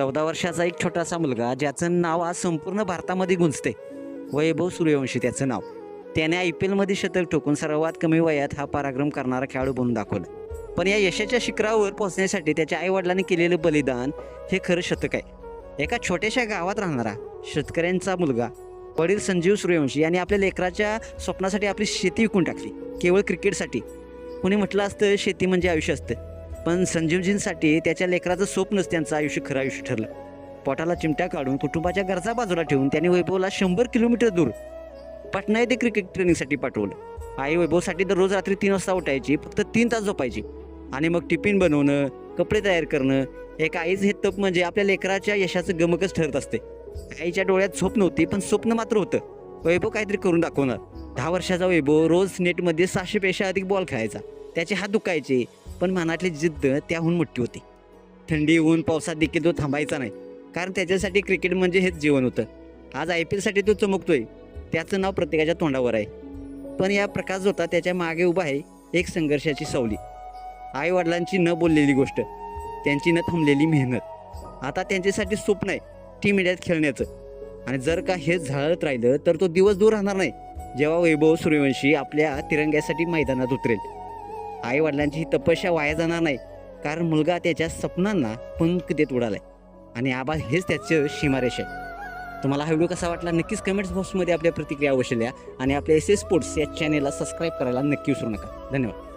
चौदा वर्षाचा एक छोटासा मुलगा ज्याचं नाव आज संपूर्ण भारतामध्ये गुंजते. वैभव सूर्यवंशी त्याचं नाव. त्याने आय पी एलमध्ये शतक ठोकून सर्वात कमी वयात हा पराक्रम करणारा खेळाडू बनून दाखवला. पण या यशाच्या शिखरावर पोहोचण्यासाठी त्याच्या आईवडिलांनी केलेलं बलिदान हे खरं शतक आहे. एका छोट्याशा गावात राहणारा शेतकऱ्यांचा मुलगा वडील संजीव सूर्यवंशी यांनी आपल्या लेकराच्या स्वप्नासाठी आपली शेती विकून टाकली केवळ क्रिकेटसाठी. कुणी म्हटलं असतं शेती म्हणजे आयुष्य असतं. पण संजीवजींसाठी त्याच्या लेकराचं स्वप्नच त्यांचं आयुष्य खरं आयुष्य ठरलं. पोटाला चिमट्या काढून कुटुंबाच्या गरजा बाजूला ठेवून त्यांनी वैभवला शंभर किलोमीटर दूर पाटणा येथे क्रिकेट ट्रेनिंगसाठी पाठवलं. आई वैभवसाठी दररोज रात्री तीन वाजता उठायची फक्त तीन तास झोपायची. आणि मग टिफिन बनवणं कपडे तयार करणं एक आईच हे तप म्हणजे आपल्या लेकराच्या यशाचं गमकच ठरत असते. आईच्या डोळ्यात झोप नव्हती पण स्वप्न मात्र होतं. वैभव काहीतरी करून दाखवणार. दहा वर्षाचा वैभव रोज नेटमध्ये सहाशे पेक्षा अधिक बॉल खेळायचा. त्याचे हात दुखायचे पण मनातली जिद्द त्याहून मोठी होती. थंडी ऊन पावसात देखील तो थांबायचा नाही कारण त्याच्यासाठी क्रिकेट म्हणजे हेच जीवन होतं. आज आय पी एलसाठी तो चमकतोय. त्याचं नाव प्रत्येकाच्या तोंडावर आहे. पण या प्रकाश होता त्याच्यामागे उभा आहे एक संघर्षाची सावली. आई वडिलांची न बोललेली गोष्ट त्यांची न थांबलेली मेहनत. आता त्यांच्यासाठी स्वप्न आहे टीम इंडियात खेळण्याचं. आणि जर का हे झाळत राहिलं तर तो दिवस दूर राहणार नाही. जेव्हा वैभव सूर्यवंशी आपल्या तिरंग्यासाठी मैदानात उतरेल. आई वडिलांची ही तपस्या वाया जाणार नाही. कारण मुलगा त्याच्या स्वप्नांना पंख देत उडालाय. आणि आबा हेच त्याचं सीमारेष आहे तुम्हाला हा व्हिडिओ कसा वाटला नक्कीच कमेंट्स बॉक्समध्ये आपल्या प्रतिक्रिया अवश्य लिहा. आणि आपल्या एस एस स्पोर्ट्स या चॅनेलला सबस्क्राईब करायला नक्की विसरू नका. धन्यवाद.